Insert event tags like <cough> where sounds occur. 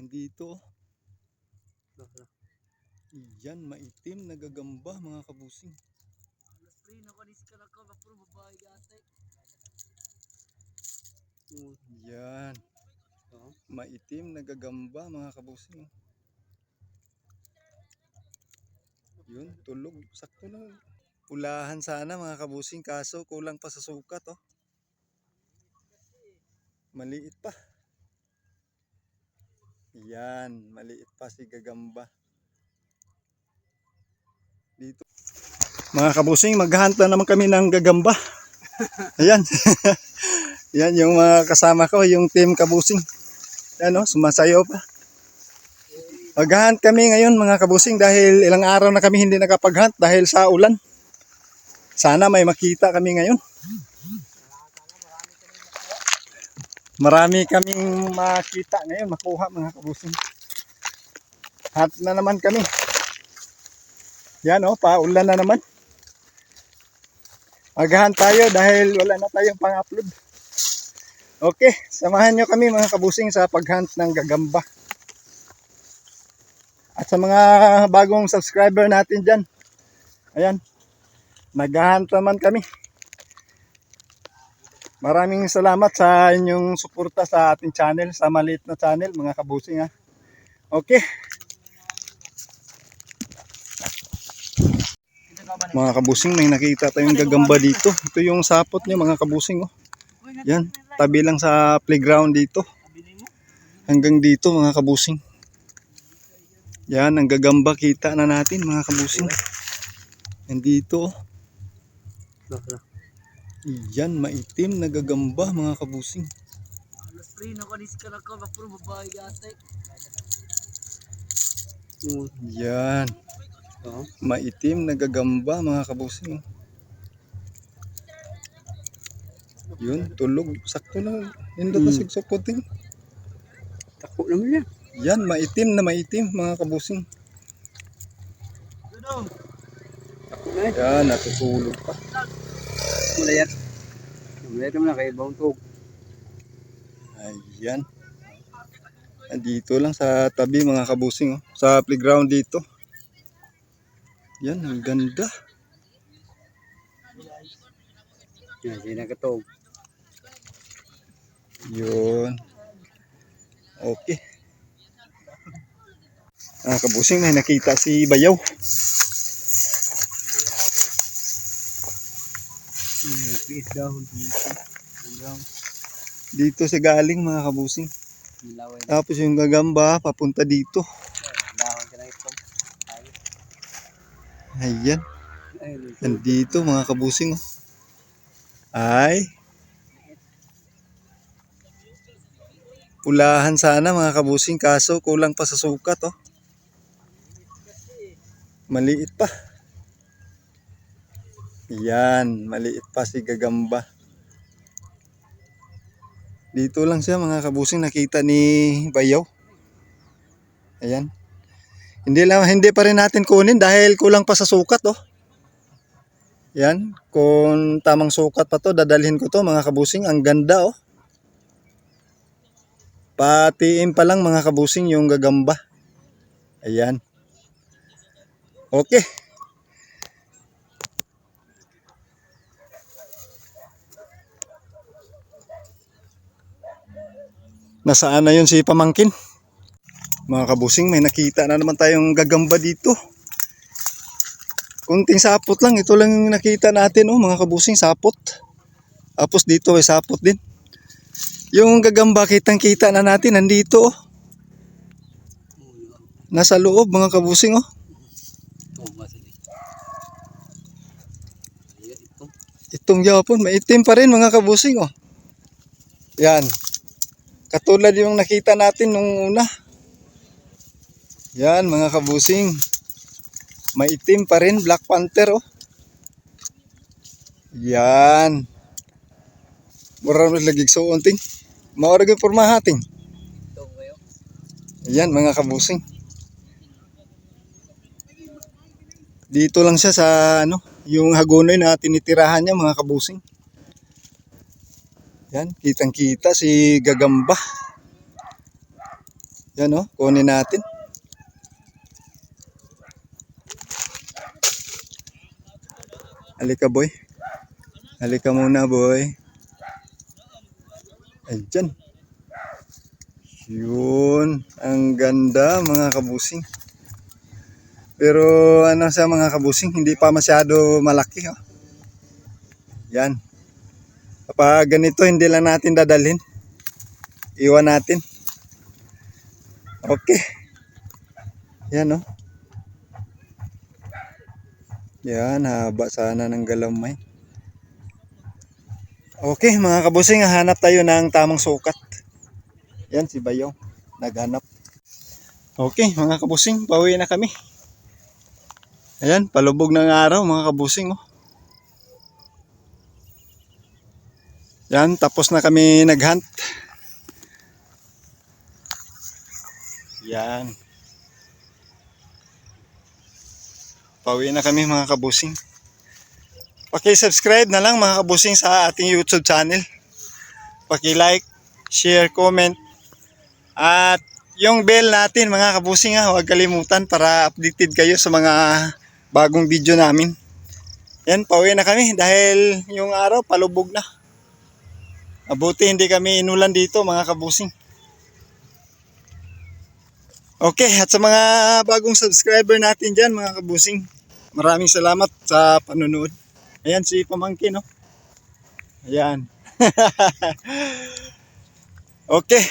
Nandito. Yan, maitim na gagamba mga kabusing. Alas 3 na kanis ka na ka, puro babae gate. Yan. Maitim na gagamba mga kabusing. Yun, tulog. Sakto na. Pulahan sana mga kabusing kaso kulang pa sa sukat oh. Maliit pa. Yan, maliit pa si gagamba. Dito. Mga kabusing, maghahunt na naman kami ng gagamba. <laughs> Ayan. <laughs> Yan yung mga kasama ko, yung team kabusing. Ano, sumasayaw pa. Maghahunt kami ngayon mga kabusing dahil ilang araw na kami hindi nakapaghunt dahil sa ulan. Sana may makita kami ngayon. Marami kaming makita ngayon, makuha mga kabusing. Hunt na naman kami. Yan oh, paulan na naman. Maghahunt tayo dahil wala na tayong pang-upload. Okay, samahan nyo kami mga kabusing sa paghunt ng gagamba. At sa mga bagong subscriber natin dyan, ayan, naghahunt naman kami. Maraming salamat sa inyong suporta sa ating channel, sa maliit na channel mga kabusing ha. Okay, mga kabusing may nakita tayong gagamba dito. Ito yung sapot niya mga kabusing oh. Yan, tabi lang sa playground dito. Hanggang dito mga kabusing. Yan, ang gagamba kita na natin mga kabusing. Nandito. oh. Yan, maitim na gagamba mga kabusing. Alas 3 na kanis ka na ka, puro babae gate. Yan. Maitim na gagamba mga kabusing. Yun, tulog. Sakto na. Hindi Hmm. mm. sigsukotin. Tako naman yan. Yan, maitim na maitim mga kabusing. Yan. Yan, natutulog pa. Mulayat. Mulayat naman na kay Bauntog. Ayan. Dito lang sa tabi mga kabusing. Oh. Sa playground dito. Yan, ang ganda. Yan, sinakatog. Yun. Okay. Ah, kabusing may nakita si Bayaw. Piit dahon. Dito si galing mga kabusing. Tapos yung gagamba papunta dito. Ayan. Nandito mga kabusing. Oh. Ay. Pulahan sana mga kabusing kaso kulang pa sa sukat oh. Maliit pa. Yan, maliit pa si gagamba. Dito lang siya mga kabusing nakita ni Bayaw. Ayan. Hindi lang hindi pa rin natin kunin dahil kulang pa sa sukat oh. Yan, kung tamang sukat pa to, dadalhin ko to mga kabusing. Ang ganda oh. Patiin pa lang mga kabusing yung gagamba. Ayan. Okay. Nasaan na yun si Pamangkin? Mga kabusing, may nakita na naman tayong gagamba dito. Kunting sapot lang. Ito lang yung nakita natin, oh, mga kabusing, sapot. Tapos dito ay sapot din. Yung gagamba, kitang-kita na natin, nandito, oh. Nasa loob, mga kabusing, oh. Itong Japon, maitim pa rin, mga kabusing, oh. Yan. Katulad yung nakita natin nung una. Yan, mga kabusing. Maitim pa rin, Black Panther, oh. Yan. Mura mo lagi sa unting. Maorag yung kayo. Yan, mga kabusing. Dito lang siya sa ano, yung hagonoy na tinitirahan niya mga kabusing. Yan, kitang kita si Gagamba. Yan oh, kunin natin. Halika boy. Halika muna boy. Ayan. Yun. Ang ganda mga kabusing. Pero ano sa mga kabusing, hindi pa masyado malaki. Oh. Yan. Kapag ganito, hindi lang natin dadalhin. Iwan natin. Okay. Yan oh. Yan, haba sana ng galamay. Okay, mga kabusing, hanap tayo ng tamang sukat. Yan, si Bayaw. Naghanap. Okay, mga kabusing, pauwi na kami. Ayan, palubog ng araw, mga kabusing. Oh. Yan, tapos na kami naghunt. Yan. Pauwi na kami mga kabusing. Paki-subscribe na lang mga kabusing sa ating YouTube channel. Paki-like, share, comment. At yung bell natin mga kabusing ha, huwag kalimutan para updated kayo sa mga bagong video namin. Yan, pauwi na kami dahil yung araw palubog na. Mabuti hindi kami inulan dito mga kabusing. Okay, at sa mga bagong subscriber natin dyan mga kabusing, maraming salamat sa panonood. Ayan si Pamangkin, no? Ayan. <laughs> okay.